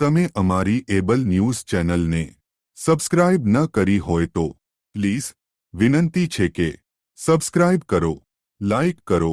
તમે અમારી able news ચેનલને સબસ્ક્રાઇબ ન કરી હોય તો પ્લીઝ વિનંતી છે કે સબસ્ક્રાઇબ કરો, લાઇક કરો,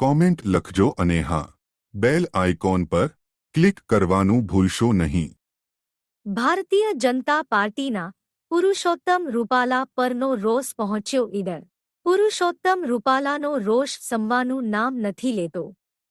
કોમેન્ટ લખજો અને હા, બેલ આઇકોન પર ક્લિક કરવાનું ભૂલશો નહીં. ભારતીય જનતા પાર્ટીના પુરુષોત્તમ રૂપાલા પરનો રોષ પહોંચ્યો ઈડર. પુરુષોત્તમ રૂપાલાનો રોષ સમવાનું નામ નથી લેતો.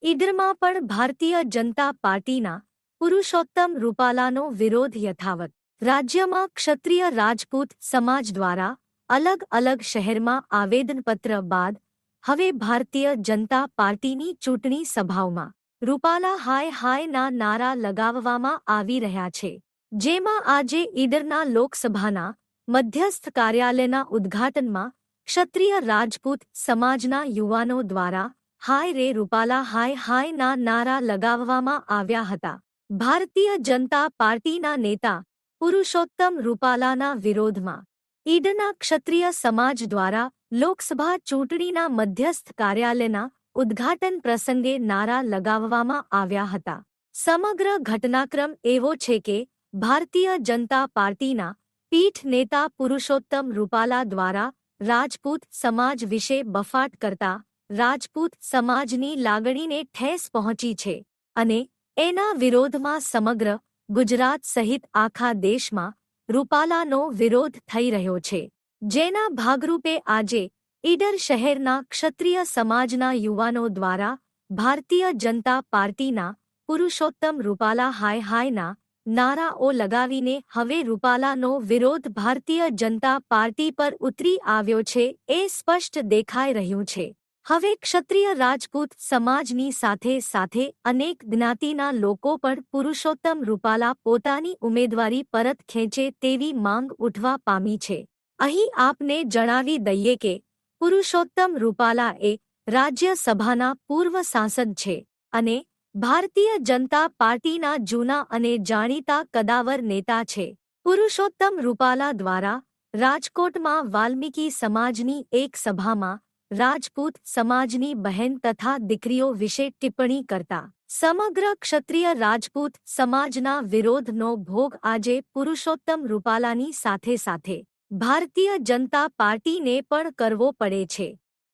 ઈડરમાં પણ ભારતીય જનતા પાર્ટીના પુરુષોત્તમ રૂપાલાનો વિરોધ યથાવત. રાજ્યમાં ક્ષત્રિય રાજપૂત સમાજ દ્વારા અલગ અલગ શહેરમાં આવેદનપત્ર બાદ હવે ભારતીય જનતા પાર્ટીની ચૂંટણી સભાઓમાં રૂપાલા હાય હાયના નારા લગાવવામાં આવી રહ્યા છે. જેમાં આજે ઈડરના લોકસભાના મધ્યસ્થ કાર્યાલયના ઉદ્ઘાટનમાં ક્ષત્રિય રાજપૂત સમાજના યુવાનો દ્વારા હાય રે રૂપાલા હાય હાયના નારા લગાવવામાં આવ્યા હતા. ભારતીય જનતા પાર્ટીના નેતા પુરુષોત્તમ રૂપાલાના વિરોધમાં ઈડના ક્ષત્રિય સમાજ દ્વારા લોકસભા ચૂંટણીના મધ્યસ્થ કાર્યાલયના ઉદ્ઘાટન પ્રસંગે નારા લગાવવામાં આવ્યા હતા. સમગ્ર ઘટનાક્રમ એવો છે કે ભારતીય જનતા પાર્ટીના પીઠ નેતા પુરુષોત્તમ રૂપાલા દ્વારા રાજપૂત સમાજ વિશે બફાટ કરતા રાજપૂત સમાજની લાગણીને ઠેસ પહોંચી છે અને એના વિરોધમાં સમગ્ર ગુજરાત સહિત આખા દેશમાં રૂપાલાનો વિરોધ થઈ રહ્યો છે. જેના ભાગરૂપે આજે ઈડર શહેરના ક્ષત્રિય સમાજના યુવાનો દ્વારા ભારતીય જનતા પાર્ટીના પુરુષોત્તમ રૂપાલા હાય હાયના નારાઓ લગાવીને હવે રૂપાલાનો વિરોધ ભારતીય જનતા પાર્ટી પર ઉતરી આવ્યો છે એ સ્પષ્ટ દેખાઈ રહ્યું છે. હવે ક્ષત્રિય રાજપૂત સમાજની સાથે સાથે અનેક જ્ઞાતિના લોકો પણ પુરુષોત્તમ રૂપાલા પોતાની ઉમેદવારી પરત ખેંચે તેવી માંગ ઉઠવા પામી છે. અહીં આપને જણાવી દઈએ કે પુરુષોત્તમ રૂપાલા એ રાજ્યસભાના પૂર્વ સાંસદ છે અને ભારતીય જનતા પાર્ટીના જૂના અને જાણીતા કદાવર નેતા છે. પુરુષોત્તમ રૂપાલા દ્વારા રાજકોટમાં વાલ્મીકી સમાજની એક સભામાં રાજપૂત સમાજની બહેન તથા દીકરીઓ વિશે ટિપ્પણી કરતા, સમગ્ર ક્ષત્રિય રાજપૂત સમાજના વિરોધનો ભોગ આજે પુરુષોત્તમ રૂપાલાની સાથે સાથે, ભારતીય જનતા પાર્ટીને પણ કરવો પડે છે.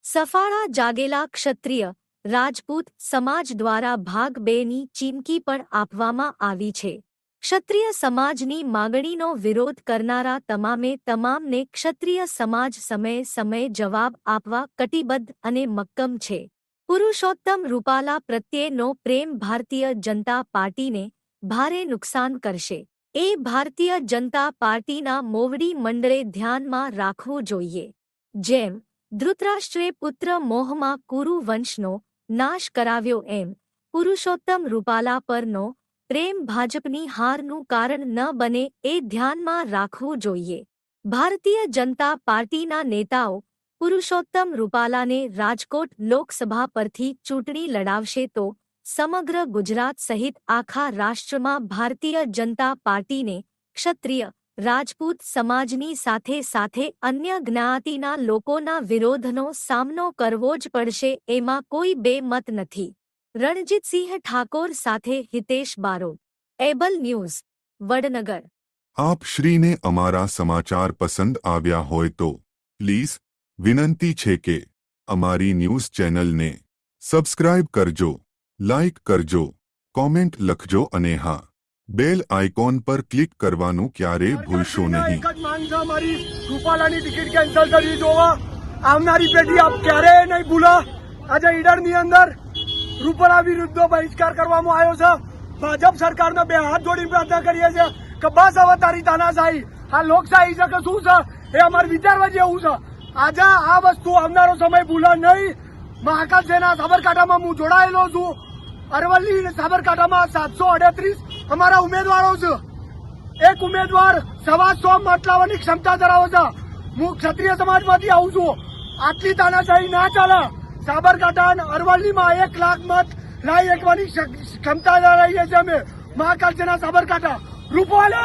સફાળા જાગેલા ક્ષત્રિય, રાજપૂત સમાજ દ્વારા ભાગ બેની ચીમકી પણ આપવામાં આવી છે. ક્ષત્રિય સમાજની માગણીનો વિરોધ કરનારા તમામે તમામને ક્ષત્રિય સમાજ સમયે સમયે જવાબ આપવા કટિબદ્ધ અને મક્કમ છે. પુરુષોત્તમ રૂપાલા પ્રત્યેનો પ્રેમ ભારતીય જનતા પાર્ટીને ભારે નુકસાન કરશે. એ ભારતીય જનતા પાર્ટીના મોવડી મંડળે ધ્યાનમાં રાખવું જોઈએ. જેમ, ધૃતરાષ્ટ્રે પુત્ર મોહમાં કુરુ વંશનો નાશ કરાવ્યો એમ પુરુષોત્તમ રૂપાલા પરનો પ્રેમ ભાજપની હારનું કારણ ન બને એ ધ્યાનમાં રાખવું જોઈએ. ભારતીય જનતા પાર્ટીના નેતાઓ પુરુષોત્તમ રૂપાલાને રાજકોટ લોકસભા પરથી ચૂંટણી લડાવશે તો સમગ્ર ગુજરાત સહિત આખા રાષ્ટ્રમાં ભારતીય જનતા પાર્ટીને ક્ષત્રિય, રાજપૂત સમાજની સાથે સાથે અન્ય જ્ઞાતિના લોકોના વિરોધનો સામનો કરવો જ પડશે એમાં કોઈ બે મત નથી. રણજીતસિંહ ઠાકોર સાથે હિતેશ બારો એબલ ન્યૂઝ વડનગર. આપ શ્રીને અમારા સમાચાર પસંદ આવ્યા હોય તો પ્લીઝ વિનંતી છે કે અમારી ન્યૂઝ ચેનલને સબસ્ક્રાઇબ કરજો લાઇક કરજો કોમેન્ટ લખજો અને હા બેલ આઇકોન પર ક્લિક કરવાનું ક્યારે ભૂલશો નહીં. અમારી રૂપાલાની ટિકિટ કેન્સલ કરવી જોવા આવનારી પેઢી આપ ક્યારેય નહીં ભૂલો. આજે ઈડરની અંદર રૂપાલા વિરુદ્ધનો બહિષ્કાર કરવામાં આવ્યો છે. ભાજપ સરકારને બે હાથ જોડીને પ્રાર્થના કરીએ છીએ કે બસ હવે તારી તાનાશાહી. આ લોકશાહી છે કે શું છે? એ અમારે વિચારવા જેવું છે. આજે આ વસ્તુ આવનારો સમય ભૂલા નહીં. મહાકાલ સેના સાબરકાંઠામાં હું જોડાયેલો છું. અરવલ્લી સાબરકાંઠામાં સાતસો અડત્રીસ અમારા ઉમેદવારો છે. એક ઉમેદવાર સવા સો મત ક્ષમતા ધરાવે છે. હું ક્ષત્રિય સમાજમાંથી આવું છું. આટલી તાનાશાહી ના ચાલે. સાબરકાંઠા અને અરવલ્લીમાં એક લાખ મત લાવી એકવાની ક્ષમતા ધરાવીએ છીએ અમે મહાકાલ સેના સાબરકાંઠા રૂપાલો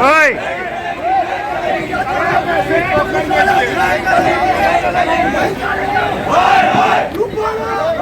ઓય રૂપાલાની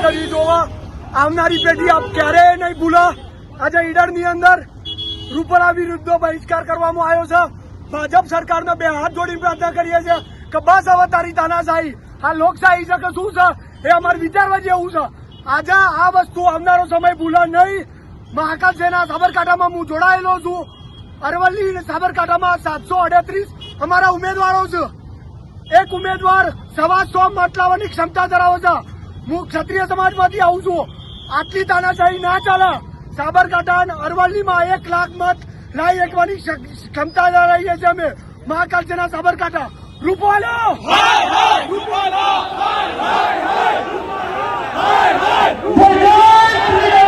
ટિકિટ જોવા. આવનારી પેઢી આપ ક્યારેય નહીં ભૂલો. આજે ઈડરની અંદર રૂપરા વિરુદ્ધ બહિષ્કાર કરવામાં આવ્યો છે. ભાજપ સરકારને બે હાથ જોડીને પ્રાર્થના કરીએ છીએ કે બસ હવે તારી તાનાશાહી. આ લોકશાહી છે કે શું છે? એ અમારે વિચારવા જેવું છે. આજે આ વસ્તુ આવનારો સમય ભૂલો નહીં. મહાકાલ સેના સાબરકાંઠામાં હું જોડાયેલો છું. અરવલ્લી સાબરકાંઠામાં સાતસો અડત્રીસ અમારા ઉમેદવારો છે. એક ઉમેદવાર સવા સો મત લાવવાની ક્ષમતા ધરાવે છે. હું ક્ષત્રિય સમાજમાંથી આવું છું. આટલી તાનાશાહી ના ચાલે. સાબરકાંઠા અરવલ્લીમાં એક લાખ મત લાવી એકવાની ક્ષમતા ધરાવીએ છીએ અમે. મહાકાલ સેના સાબરકાંઠા. રૂપાલો! એ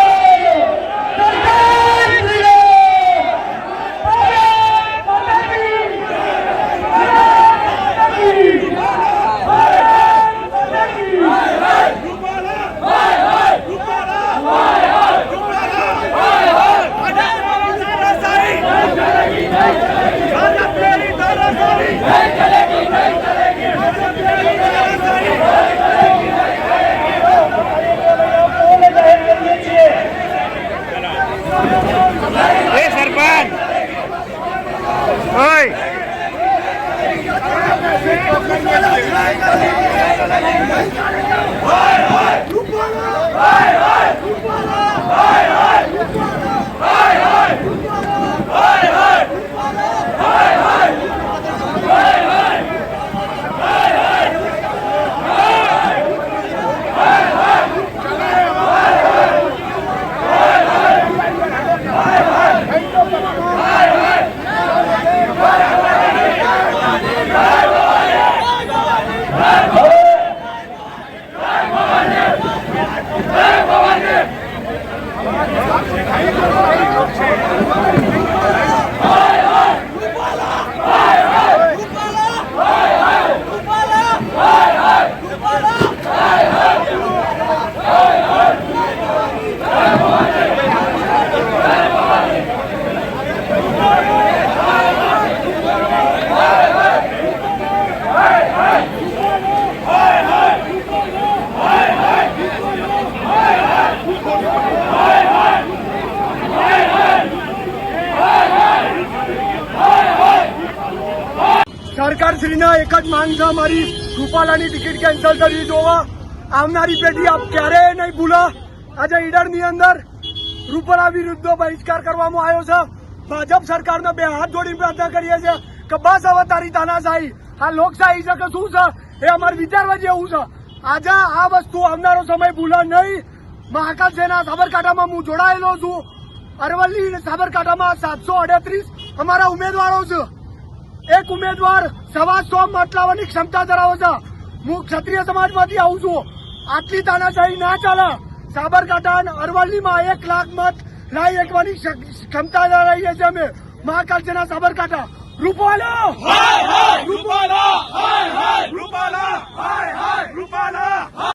જ માંગ છે અમારી રૂપાલાની ટિકિટ કેન્સલ કરી જોવા. આવનારી પેઢી આપ ક્યારેય નહીં ભૂલા. આજે ઈડરની અંદર રૂપાલા વિરુદ્ધ બહિષ્કાર કરવામાં આવ્યો છે. ભાજપ સરકારને બે હાથ જોડીને પ્રાર્થના કરીએ છીએ કે બસ હવે તારી તાનાશાહી. આ લોકશાહી છે કે શું છે? એ અમારે વિચારવા જેવું છે. આજે આ વસ્તુ આવનારો સમય ભૂલા નહીં. મહાકાલ સેના સાબરકાંઠામાં હું જોડાયેલો છું. અરવલ્લી સાબરકાંઠામાં સાતસો અડત્રીસ અમારા ઉમેદવારો છે. એક ઉમેદવાર સવા સો મત ક્ષમતા ધરાવે છે. હું ક્ષત્રિય સમાજમાંથી આવું છું. આટલી તાનાશાહી ના ચાલે. સાબરકાંઠા અને અરવલ્લીમાં એક લાખ મત લાવી એકવાની ક્ષમતા ધરાવીએ છીએ અમે. મહાકાલજીના સાબરકાંઠા. રૂપાલા! રૂપાલા! રૂપાલા! રૂપાલા!